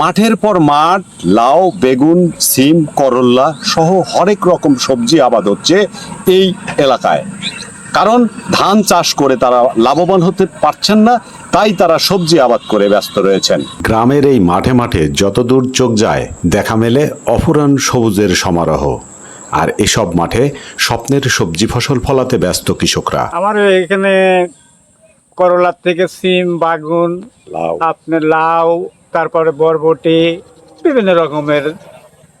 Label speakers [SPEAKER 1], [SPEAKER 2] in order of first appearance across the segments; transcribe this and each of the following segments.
[SPEAKER 1] মাঠের পর মাঠ লাউ বেগুন সিম করল্লা সহ হরেক রকম সবজি আবাদ হচ্ছে এই এলাকায়। কারণ ধান চাষ করে তারা লাভবান হতে পারছেন না তাই তারা সবজি আবাদ করে ব্যস্ত রয়েছেন। গ্রামের এই মাঠে মাঠে যতদূর চোখ যায় দেখা মেলে অফুরান সবুজের সমারোহ। আর এসব মাঠে স্বপ্নের সবজি ফসল ফলাতে ব্যস্ত কৃষকরা।
[SPEAKER 2] আমার এখানে করলার থেকে সিম বাগুন
[SPEAKER 1] লাউ।
[SPEAKER 2] আপনার লাউ তারপরে বরবটি বিভিন্ন রকমের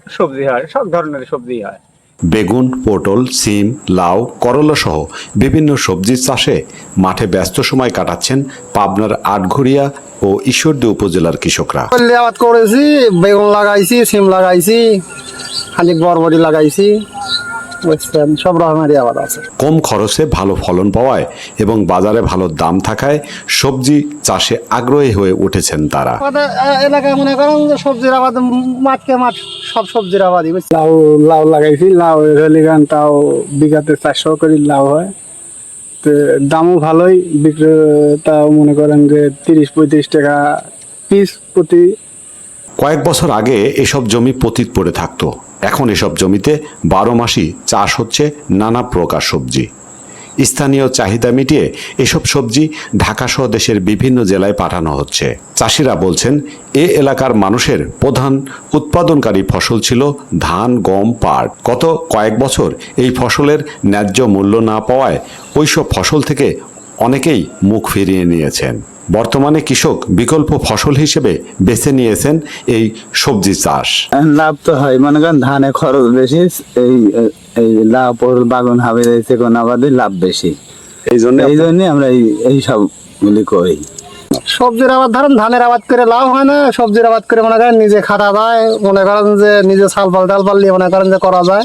[SPEAKER 2] সবজি হয় সব ধরনের সবজি হয়।
[SPEAKER 1] বেগুন পটল সিম লাউ করলা সহ বিভিন্ন সবজি চাষে মাঠে ব্যস্ত সময় কাটাচ্ছেন পাবনার আটঘরিয়া ও ঈশ্বরদী উপজেলার কৃষকরা।
[SPEAKER 3] করেছি বেগুন লাগাইছি সিম লাগাইছি খালি বরবটি লাগাইছি। বুঝছেন সব রকমেরই আবাদ আছে।
[SPEAKER 1] কম খরচে ভালো ফলন পাওয়ায় এবং বাজারে ভালো দাম থাকায় সবজি চাষে আগ্রহী হয়ে উঠেছেন তারা।
[SPEAKER 3] এলাকায় মনে করেন যে সবজির আবাদ মাঠকে মাঠ সব সবজির আবাদই লাউ লাউ লাগাইছি লাউ রেলিগান তাও বিঘাতে চারশো করে লাউ হয়। তো দামও ভালোই বিক্রেতাও মনে করেন যে তিরিশ পঁয়ত্রিশ টাকা পিস প্রতি
[SPEAKER 1] কয়েক বছর আগে এসব জমি পতিত পড়ে থাকতো। এখন এসব জমিতে বারো মাসই চাষ হচ্ছে নানা প্রকার সবজি। স্থানীয় চাহিদা মিটিয়ে এসব সবজি ঢাকা সহ দেশের বিভিন্ন জেলায় পাঠানো হচ্ছে। চাষিরা বলছেন, এ এলাকার মানুষের প্রধান উৎপাদনকারী ফসল ছিল ধান, গম, পাট। গত কয়েক বছর এই ফসলের ন্যায্য মূল্য না পাওয়ায় ওইসব ফসল থেকে অনেকেই মুখ ফিরিয়ে নিয়েছেন। বর্তমানে কৃষক বিকল্প ফসল হিসেবে বেছে নিয়েছেন এই সবজি চাষ।
[SPEAKER 4] লাভ তো হয় মনে করেন ধানে খরচ বেশি এই এই লাভ বাগান হাবে কোন আবাদে লাভ বেশি।
[SPEAKER 1] এই জন্য
[SPEAKER 4] এই জন্য আমরা এই এই সবগুলি করি।
[SPEAKER 3] সবজির আবাদ ধরেন ধানের আবাদ করে লাভ হয় না সবজির আবাদ করে মনে করেন নিজে খাটা যায় মনে করেন যে নিজে চাল পাল ডাল পাল মনে করেন যে করা যায়।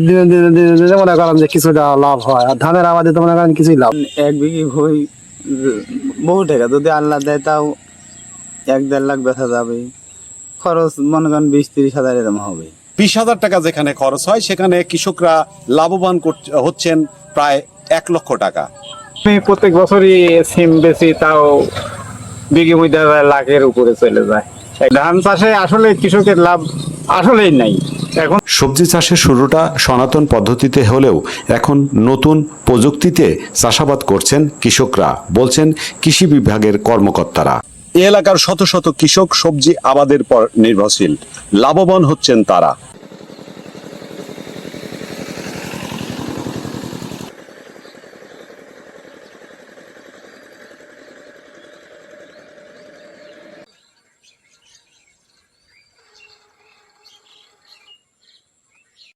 [SPEAKER 3] দিনে দিনে দিনে দিনে মনে করেন যে কিছুটা লাভ হয় আর ধানের আবাদে তো মনে করেন কিছুই লাভ
[SPEAKER 4] এক বিঘি ভুই বহু টাকা যদি আল্লাহ দেয় তাও এক দেড় লাখ বেচা যাবে খরচ মনে করেন বিশ তিরিশ হাজার এরকম হবে।
[SPEAKER 1] বিশ হাজার টাকা যেখানে খরচ হয় সেখানে কৃষকরা লাভবান করছে- হচ্ছেন প্রায় এক লক্ষ টাকা।
[SPEAKER 2] আমি প্রত্যেক বছরই সিম বেশি তাও বিঘে মধ্যে লাখের উপরে চলে যায়। ধান চাষে আসলে কৃষকের লাভ আসলেই নাই। এখন
[SPEAKER 1] সবজি চাষের শুরুটা সনাতন পদ্ধতিতে হলেও এখন নতুন প্রযুক্তিতে চাষাবাদ করছেন কৃষকরা বলছেন কৃষি বিভাগের কর্মকর্তারা। এলাকার শত শত কৃষক সবজি আবাদের পর নির্ভরশীল লাভবান হচ্ছেন তারা।